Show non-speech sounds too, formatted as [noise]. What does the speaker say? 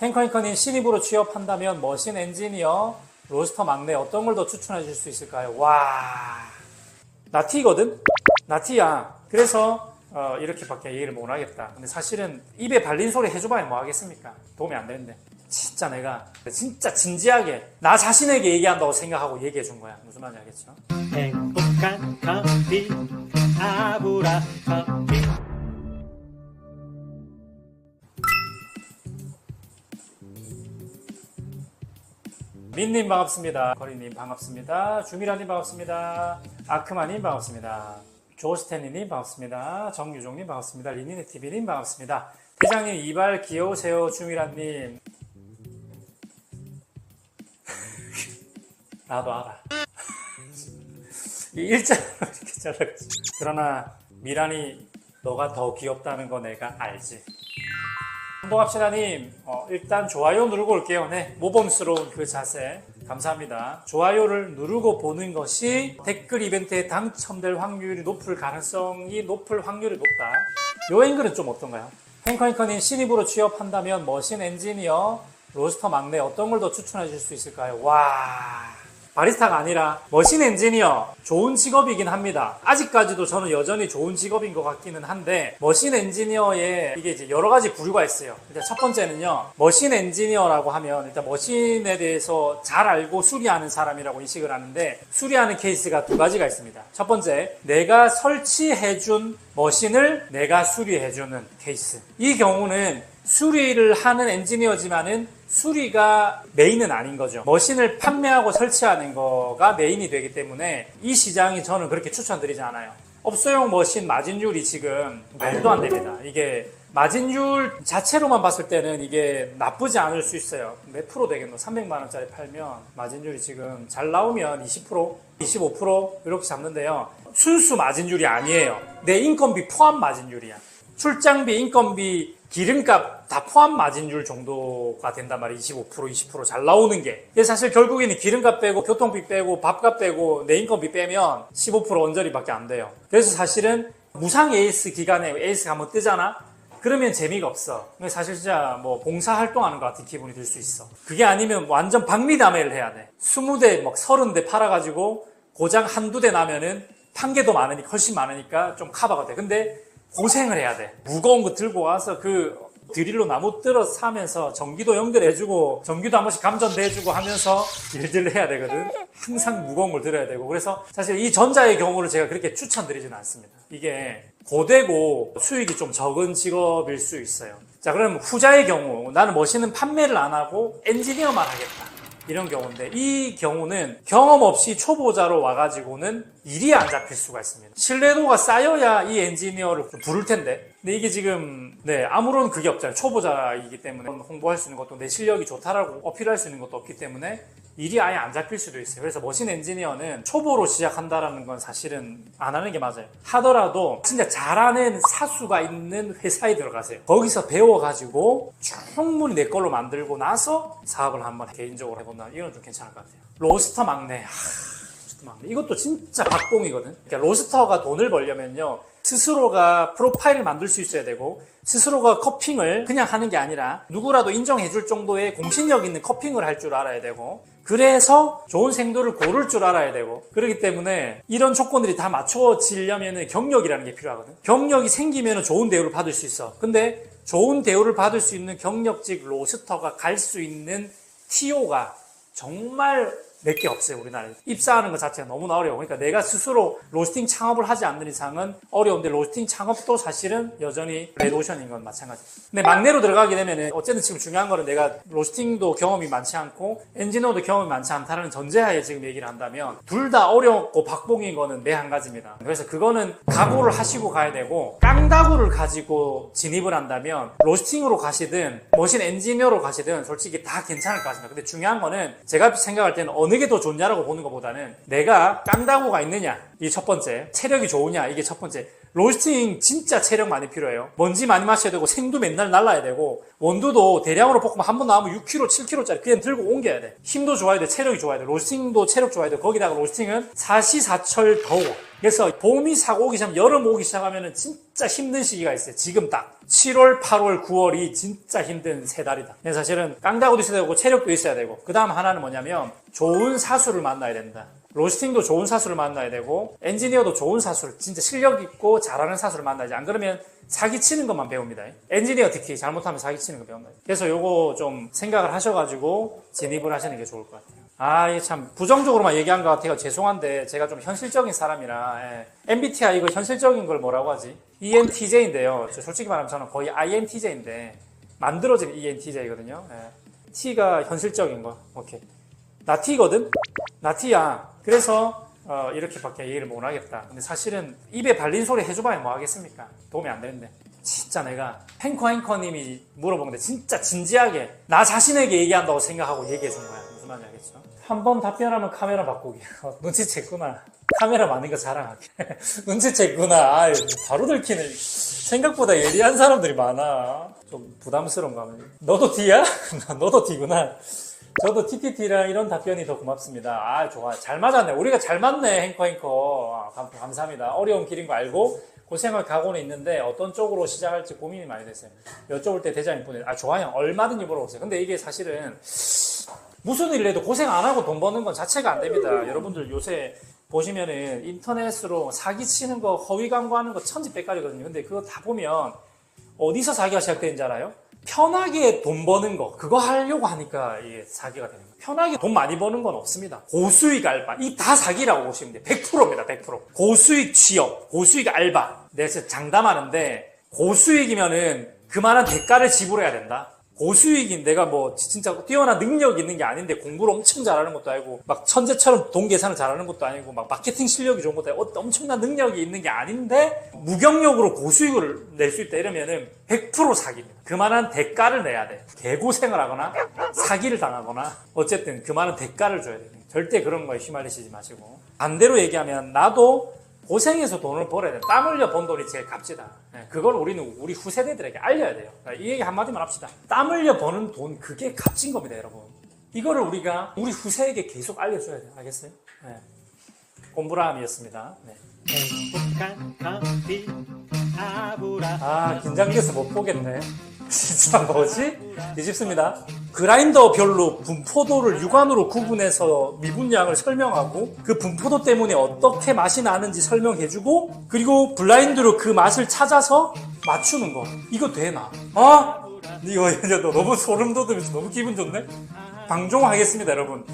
행커행커님 신입으로 취업한다면 머신 엔지니어, 로스터 막내 어떤 걸 더 추천해 줄 수 있을까요? 와, 나 T거든? 나 T야. 그래서 어, 이렇게밖에 얘기를 못 하겠다. 근데 사실은 입에 발린 소리 해줘봐야 뭐 하겠습니까? 도움이 안 되는데. 진짜 내가 진짜 진지하게 나 자신에게 얘기한다고 생각하고 얘기해 준 거야. 무슨 말인지 알겠죠? 행복한 커피 아브라 커 민님 반갑습니다. 거리님 반갑습니다. 주미라님 반갑습니다. 아크마님 반갑습니다. 조스테니님 반갑습니다. 정유종님 반갑습니다. 리니네 TV님 반갑습니다. 회장님 이발 귀여우세요. 주미라님. [laughs] 나도 알아. 이 일자로 이렇게 잘라가지고. 그러나 미란이 너가 더 귀엽다는 거 내가 알지. 운동합시다님, 어, 일단 좋아요 누르고 올게요. 네, 모범스러운 그 자세. 감사합니다. 좋아요를 누르고 보는 것이 댓글 이벤트에 당첨될 확률이 높을 가능성이 높을 확률이 높다. 요 앵글은 좀 어떤가요? 탱커앵커님 신입으로 취업한다면 머신 엔지니어, 로스터 막내 어떤 걸 더 추천해 줄 수 있을까요? 와. 바리스타가 아니라 머신 엔지니어 좋은 직업이긴 합니다. 아직까지도 저는 여전히 좋은 직업인 것 같기는 한데 머신 엔지니어에 이게 이제 여러 가지 부류가 있어요. 일단 첫 번째는요. 머신 엔지니어라고 하면 일단 머신에 대해서 잘 알고 수리하는 사람이라고 인식을 하는데 수리하는 케이스가 두 가지가 있습니다. 첫 번째, 내가 설치해준 머신을 내가 수리해주는 케이스. 이 경우는 수리를 하는 엔지니어지만은 수리가 메인은 아닌 거죠. 머신을 판매하고 설치하는 거가 메인이 되기 때문에 이 시장이 저는 그렇게 추천드리지 않아요. 업소용 머신 마진율이 지금 말도 안 됩니다. 이게 마진율 자체로만 봤을 때는 이게 나쁘지 않을 수 있어요. 몇 프로 되겠노? 300만 원짜리 팔면 마진율이 지금 잘 나오면 20%, 25% 이렇게 잡는데요. 순수 마진율이 아니에요. 내 인건비 포함 마진율이야. 출장비, 인건비, 기름값 다 포함 마진율 정도가 된단 말이에요. 25%, 20%잘 나오는 게. 사실 결국에는 기름값 빼고 교통비 빼고 밥값 빼고 내 인건비 빼면 15% 언저리밖에 안 돼요. 그래서 사실은 무상 에이스 기간에 에이스가 한번 뜨잖아? 그러면 재미가 없어. 사실 진짜 뭐 봉사 활동하는 것 같은 기분이 들 수 있어. 그게 아니면 완전 박리담회를 해야 돼. 20대, 막 30대 팔아가지고 고장 한두 대 나면은 판계도 많으니까, 훨씬 많으니까 좀 커버가 돼. 근데 고생을 해야 돼. 무거운 거 들고 와서 그 드릴로 나무 들어서 사면서 전기도 연결해주고 전기도 한 번씩 감전돼주고 하면서 일들을 해야 되거든. 항상 무거운 걸 들어야 되고 그래서 사실 이 전자의 경우를 제가 그렇게 추천드리지는 않습니다. 이게 고되고 수익이 좀 적은 직업일 수 있어요. 자 그럼 후자의 경우 나는 머신은 판매를 안 하고 엔지니어만 하겠다. 이런 경우인데 이 경우는 경험 없이 초보자로 와가지고는 일이 안 잡힐 수가 있습니다. 신뢰도가 쌓여야 이 엔지니어를 좀 부를 텐데 근데 이게 지금 네 아무런 그게 없잖아요. 초보자이기 때문에 홍보할 수 있는 것도 내 실력이 좋다라고 어필할 수 있는 것도 없기 때문에 일이 아예 안 잡힐 수도 있어요. 그래서 머신 엔지니어는 초보로 시작한다라는 건 사실은 안 하는 게 맞아요. 하더라도 진짜 잘하는 사수가 있는 회사에 들어가세요. 거기서 배워가지고 충분히 내 걸로 만들고 나서 사업을 한번 개인적으로 해본다. 이건 좀 괜찮을 것 같아요. 로스터 막내. 이것도 진짜 박봉이거든. 그러니까 로스터가 돈을 벌려면요. 스스로가 프로파일을 만들 수 있어야 되고 스스로가 커핑을 그냥 하는 게 아니라 누구라도 인정해 줄 정도의 공신력 있는 커핑을 할 줄 알아야 되고 그래서 좋은 생도를 고를 줄 알아야 되고 그렇기 때문에 이런 조건들이 다 맞춰지려면 경력이라는 게 필요하거든. 경력이 생기면 좋은 대우를 받을 수 있어. 근데 좋은 대우를 받을 수 있는 경력직 로스터가 갈 수 있는 TO가 정말 몇 개 없어요, 우리나라에. 입사하는 것 자체가 너무나 어려워. 그러니까 내가 스스로 로스팅 창업을 하지 않는 이상은 어려운데 로스팅 창업도 사실은 여전히 레드오션인 건 마찬가지. 근데 막내로 들어가게 되면은 어쨌든 지금 중요한 거는 내가 로스팅도 경험이 많지 않고 엔지니어도 경험이 많지 않다는 전제하에 지금 얘기를 한다면 둘 다 어렵고 박봉인 거는 내 한 가지입니다. 그래서 그거는 각오를 하시고 가야 되고 깡다구를 가지고 진입을 한다면 로스팅으로 가시든 머신 엔지니어로 가시든 솔직히 다 괜찮을 것 같습니다. 근데 중요한 거는 제가 생각할 때는 어느 게 더 좋냐라고 보는 것보다는 내가 깡다구가 있느냐 이 첫 번째. 체력이 좋으냐 이게 첫 번째 로스팅 진짜 체력 많이 필요해요. 먼지 많이 마셔야 되고 생도 맨날 날라야 되고 원두도 대량으로 볶으면 한 번 나오면 6kg, 7kg짜리 그냥 들고 옮겨야 돼. 힘도 좋아야 돼. 체력이 좋아야 돼. 로스팅도 체력 좋아야 돼. 거기다가 로스팅은 사시사철 더워. 그래서 봄이 사고 오기 시작하면 여름 오기 시작하면 진짜 힘든 시기가 있어요. 지금 딱. 7월, 8월, 9월이 진짜 힘든 세 달이다. 사실은 깡다구도 있어야 되고 체력도 있어야 되고 그 다음 하나는 뭐냐면 좋은 사수를 만나야 된다. 로스팅도 좋은 사수를 만나야 되고 엔지니어도 좋은 사수를 진짜 실력 있고 잘하는 사수를 만나야지 안 그러면 사기치는 것만 배웁니다. 엔지니어 특히 잘못하면 사기치는 거 배운다. 그래서 요거 좀 생각을 하셔가지고 진입을 하시는 게 좋을 것 같아요. 아, 이게 참 부정적으로만 얘기한 것 같아요. 죄송한데 제가 좀 현실적인 사람이라 예. MBTI 이거 현실적인 걸 뭐라고 하지? ENTJ인데요. 솔직히 말하면 저는 거의 INTJ인데 만들어진 ENTJ거든요. 예. T가 현실적인 거. 오케이. 나 T거든? 나 T야. 그래서 어, 이렇게밖에 얘기를 못 하겠다. 근데 사실은 입에 발린 소리 해줘봐야 뭐 하겠습니까? 도움이 안 되는데. 진짜 내가 행커 행커님이 물어보는데 진짜 진지하게 나 자신에게 얘기한다고 생각하고 얘기해 준 거야. 무슨 말인지 알겠죠? 한 번 답변하면 카메라 바꾸기. [laughs] 어, 눈치챘구나. 카메라 많은 거 자랑하게. [laughs] 눈치챘구나. 아유, 바로 들키네. 생각보다 예리한 사람들이 많아. 좀 부담스러운가 보네. 너도 T야? [laughs] 너도 T구나. 저도 TTT랑 이런 답변이 더 고맙습니다. 아, 좋아. 잘 맞았네. 우리가 잘 맞네, 행커, 행커. 아, 감- 감사합니다. 어려운 길인 거 알고 고생할 각오는 있는데 어떤 쪽으로 시작할지 고민이 많이 됐어요. 여쭤볼 때 대장님 보내, 아, 좋아요. 얼마든지 물어보세요. 근데 이게 사실은 무슨 일을 해도 고생 안 하고 돈 버는 건 자체가 안 됩니다. 여러분들 요새 보시면은 인터넷으로 사기치는 거, 허위 광고하는 거 천지백갈이거든요. 근데 그거 다 보면 어디서 사기가 시작되는지 알아요? 편하게 돈 버는 거, 그거 하려고 하니까 이게 사기가 되는 거예요. 편하게 돈 많이 버는 건 없습니다. 고수익 알바, 이 다 사기라고 보시면 돼요. 100%입니다, 100%. 고수익 취업, 고수익 알바. 내가 장담하는데, 고수익이면은 그만한 대가를 지불해야 된다. 고수익인 내가 뭐 진짜 뛰어난 능력이 있는 게 아닌데 공부를 엄청 잘하는 것도 아니고 막 천재처럼 돈 계산을 잘하는 것도 아니고 막 마케팅 실력이 좋은 것도 아니고 엄청난 능력이 있는 게 아닌데 무경력으로 고수익을 낼 수 있다 이러면은 100% 사기입니다. 그만한 대가를 내야 돼. 개고생을 하거나 사기를 당하거나 어쨌든 그만한 대가를 줘야 돼요. 절대 그런 거에 휘말리시지 마시고 반대로 얘기하면 나도 고생해서 돈을 벌어야 돼. 땀 흘려 번 돈이 제일 값지다. 예, 그걸 우리는 우리 후세대들에게 알려야 돼요. 이 얘기 한마디만 합시다. 땀 흘려 버는 돈, 그게 값진 겁니다, 여러분. 이거를 우리가 우리 후세에게 계속 알려줘야 돼요. 알겠어요? 네. 곰브라함이었습니다. 네. 아, 긴장돼서 못 보겠네. [laughs] 진짜 뭐지? 뒤집습니다. 그라인더별로 분포도를 육안으로 구분해서 미분량을 설명하고 그 분포도 때문에 어떻게 맛이 나는지 설명해주고 그리고 블라인드로 그 맛을 찾아서 맞추는 거. 이거 되나? 아? 이거 너무 소름 돋으면서 너무 기분 좋네? 방종하겠습니다, 여러분.